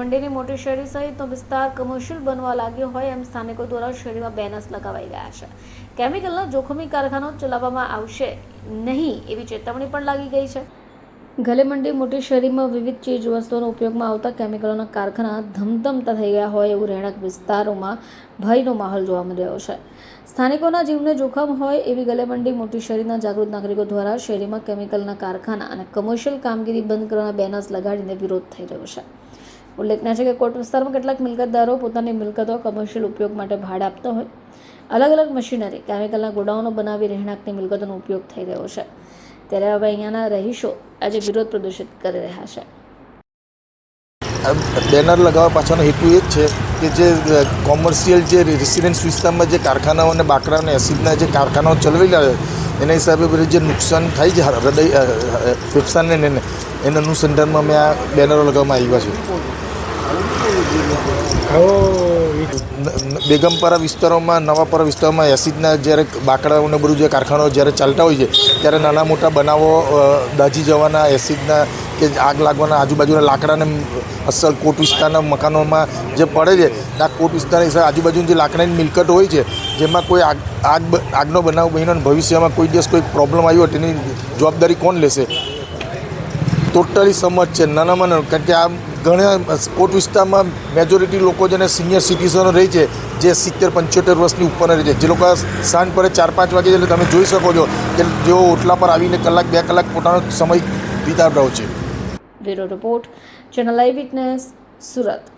મંડીની મોટી શેરી સહિતનો વિસ્તાર કમર્શિયલ બનવા લાગ્યો હોય એમ સ્થાનિકો દ્વારા શેરીમાં બેનર્સ લગાવાઈ ગયા છે. કેમિકલના જોખમી કારખાનો ચલાવવામાં આવશે નહીં એવી ચેતવણી પણ લાગી ગઈ છે. ગલે મંડી મોટી શેરીમાં વિવિધ ચીજ વસ્તુઓનો ઉપયોગમાં આવતા કેમિકલોના કારખાના ધમધમતા થઈ ગયા હોય એવું રહેણાંક વિસ્તારોમાં ભયનો માહોલ જોવા મળી રહ્યો છે. સ્થાનિકોના જીવને જોખમ હોય એવી ગલેમંડી મોટી શેરીના જાગૃત નાગરિકો દ્વારા શેરીમાં કેમિકલના કારખાના અને કમર્શિયલ કામગીરી બંધ કરવાના બેનર્સ લગાડીને વિરોધ થઈ રહ્યો છે. ઉલ્લેખનીય છે કે કોટ વિસ્તારમાં કેટલાક મિલકતદારો પોતાની મિલકતો કમર્શિયલ ઉપયોગ માટે ભાડ આપતા હોય. અલગ અલગ મશીનરી કેમિકલના ગોડાઉનો બનાવી રહેણાંકની મિલકતોનો ઉપયોગ થઈ રહ્યો છે. ત્યારે હવે અહીંયાના રહીશો આજે વિરોધ પ્રદર્શિત કરી રહ્યા છે. બેનર લગાવવા પાછળનો હેતુ એ જ છે કે જે કોમર્શિયલ જે રેસિડેન્સ વિસ્તારમાં જે કારખાનાઓ અને બાકરા અને એસિડના જે કારખાનાઓ ચલાવેલા છે, એના હિસાબે બધું જે નુકસાન થાય છે હૃદય ફેફસાને એને અનુસંધાનમાં અમે આ બેનરો લગાવવામાં આવ્યા છે. બેગમપરા વિસ્તારોમાં, નવાપરા વિસ્તારોમાં એસિડના જ્યારે બાકડાઓને બધું જે કારખાનાઓ જ્યારે ચાલતા હોય છે, ત્યારે નાના મોટા બનાવો દાજી જવાના, એસિડના કે આગ લાગવાના આજુબાજુના લાકડાને અસલ કોટ વિસ્તારના મકાનોમાં જે પડે છે, આ કોટ વિસ્તારની આજુબાજુની જે લાકડાની મિલકત હોય છે, જેમાં કોઈ આગ આગ આગનો બનાવ બન્યો ભવિષ્યમાં કોઈ દિવસ કોઈ પ્રોબ્લેમ આવ્યો તેની જવાબદારી કોણ લેશે? ટોટલી સમજ છે, નાનામાં નાનું, કારણ કે આ ઘણા સ્પોર્ટ વિસ્તારમાં મેજોરિટી લોકો જેને સિનિયર સિટીઝનો રહે છે, જે સિત્તેર, પંચોતેર વર્ષની ઉપરના રહે છે. જે લોકો સાંજ પડે ચાર, પાંચ વાગે એટલે તમે જોઈ શકો છો કે જેઓ ઓટલા પર આવીને કલાક, બે કલાક પોતાનો સમય વિતાવતા હોય છે. Bureau report, channel eyewitness, Surat.